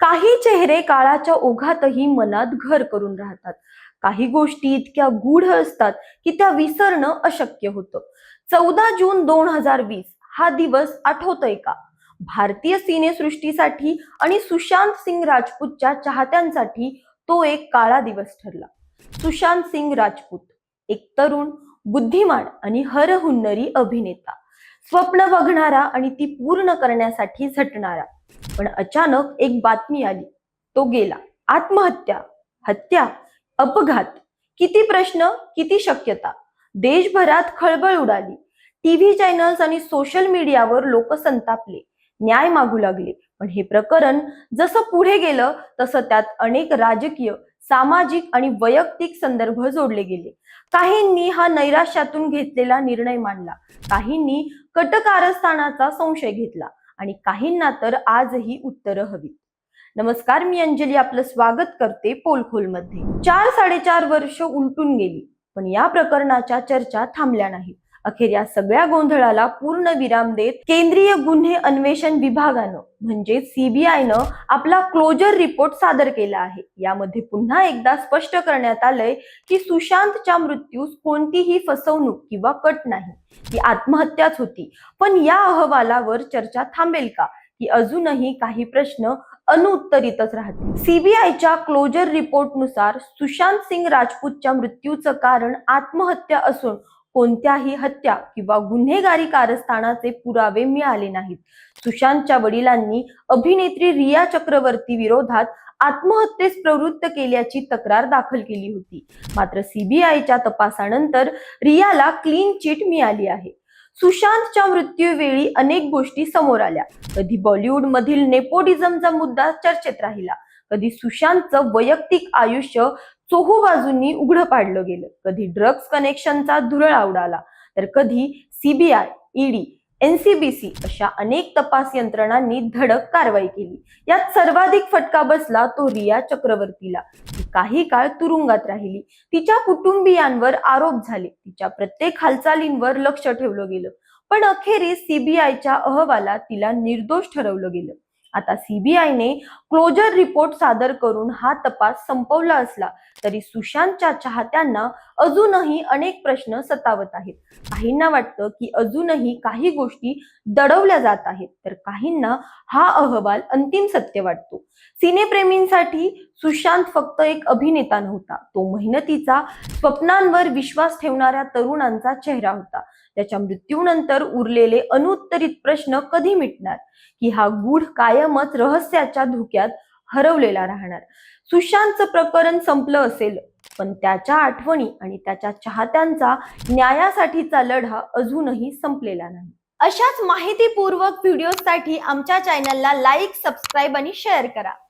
काही चेहरे काळाच्या ओघातही मनात घर करून राहतात. काही गोष्टी इतक्या गूढ असतात की त्या विसरणं अशक्य होतं. चौदा जून दोन हजार वीस हा दिवस आठवतोय का? भारतीय सिनेसृष्टीसाठी आणि सुशांत सिंग राजपूतच्या चाहत्यांसाठी तो एक काळा दिवस ठरला. सुशांत सिंग राजपूत एक तरुण बुद्धिमान आणि हरहुन्नरी अभिनेता. स्वप्न बघणारा आणि ती पूर्ण करण्यासाठी झटणारा. पण अचानक एक बातमी आली. तो गेला. आत्महत्या हत्या अपघात. किती प्रश्न किती शक्यता. देशभरात खळबळ उडाली. टीव्ही चॅनल्स आणि सोशल मीडियावर लोक संतापले. न्याय मागू लागले. पण हे प्रकरण जसं पुढे गेलं तसं त्यात अनेक राजकीय सामाजिक आणि वैयक्तिक संदर्भ जोडले गेले. काहींनी हा नैराश्यातून घेतलेला निर्णय मांडला. काहींनी कटकारस्थानाचा संशय घेतला. आणि काहींना तर आजही उत्तरं हवी. नमस्कार मी अंजली आपलं स्वागत करते पोलखोलमध्ये. चार साडेचार वर्ष उलटून गेली पण या प्रकरणाच्या चर्चा थांबल्या नाहीत. अखेर या सगळ्या गोंधळाला पूर्ण विराम देत केंद्रीय गुन्हे अन्वेषण विभागानं म्हणजे सीबीआयनं आपला क्लोजर रिपोर्ट सादर केला आहे. यामध्ये पुन्हा एकदा स्पष्ट करण्यात आलंय की सुशांतच्या मृत्यूस कोणतीही फसवणूक किंवा कट नाही. ती आत्महत्याच होती. पण या अहवालावर चर्चा थांबेल का? की अजूनही काही प्रश्न अनुत्तरितच राहतील. सीबीआयच्या क्लोजर रिपोर्टनुसार सुशांत सिंग राजपूतच्या मृत्यूचं कारण आत्महत्या असून कोणत्याही हत्या किंवा गुन्हेगारी कारस्थानाचे पुरावे मिळाले नाहीत. सुशांतच्या वडिलांनी अभिनेत्री रिया चक्रवर्ती विरोधात आत्महत्येस प्रवृत्त केल्याची तक्रार दाखल केली होती. मात्र सीबीआयच्या तपासानंतर रियाला क्लीन चिट मिळाली आहे. सुशांतच्या मृत्यूवेळी अनेक गोष्टी समोर आल्या. कधी बॉलिवूड मधील नेपोटिझमचा मुद्दा चर्चेत राहिला. कधी सुशांतचं वैयक्तिक आयुष्य चोहू बाजूंनी उघडं पाडलं गेलं. कधी ड्रग्ज कनेक्शनचा धुरळ उडाला तर कधी सीबीआय ईडी एनसीबीसी अशा अनेक तपास यंत्रणांनी धडक कारवाई केली. यात सर्वाधिक फटका बसला तो रिया चक्रवर्तीला. काही काळ तुरुंगात राहिली. तिच्या कुटुंबियांवर आरोप झाले. तिच्या प्रत्येक हालचालींवर लक्ष ठेवलं गेलं. पण अखेरीस सीबीआयच्या अहवालात तिला निर्दोष ठरवलं गेलं. आता सीबीआयने क्लोजर रिपोर्ट सादर करून हा तपास संपवला असला तरी सुशांतच्या चाहत्यांना अजूनही अनेक प्रश्न सतावत आहेत. काहींना वाटतं की अजूनही काही गोष्टी दडवल्या जात आहेत तर काहींना हा अहवाल अंतिम सत्य वाटतो. सिनेप्रेमींसाठी सुशांत फक्त एक अभिनेता नव्हता तो मेहनतीचा स्वप्नांवर विश्वास ठेवणाऱ्या तरुणांचा चेहरा होता. त्याच्या मृत्यूनंतर उरलेले अनुत्तरित प्रश्न कधी मिटणार? की हा गूढ कायमच रहस्याच्या धुक्यात हरवलेला राहणार. सुशांतचं प्रकरण संपलं असेल पण त्याच्या आठवणी आणि त्याच्या चाहत्यांचा न्यायासाठीचा लढा अजूनही संपलेला नाही. अशाच माहितीपूर्वक व्हिडिओसाठी आमच्या चॅनलला लाईक सबस्क्राईब आणि शेअर करा.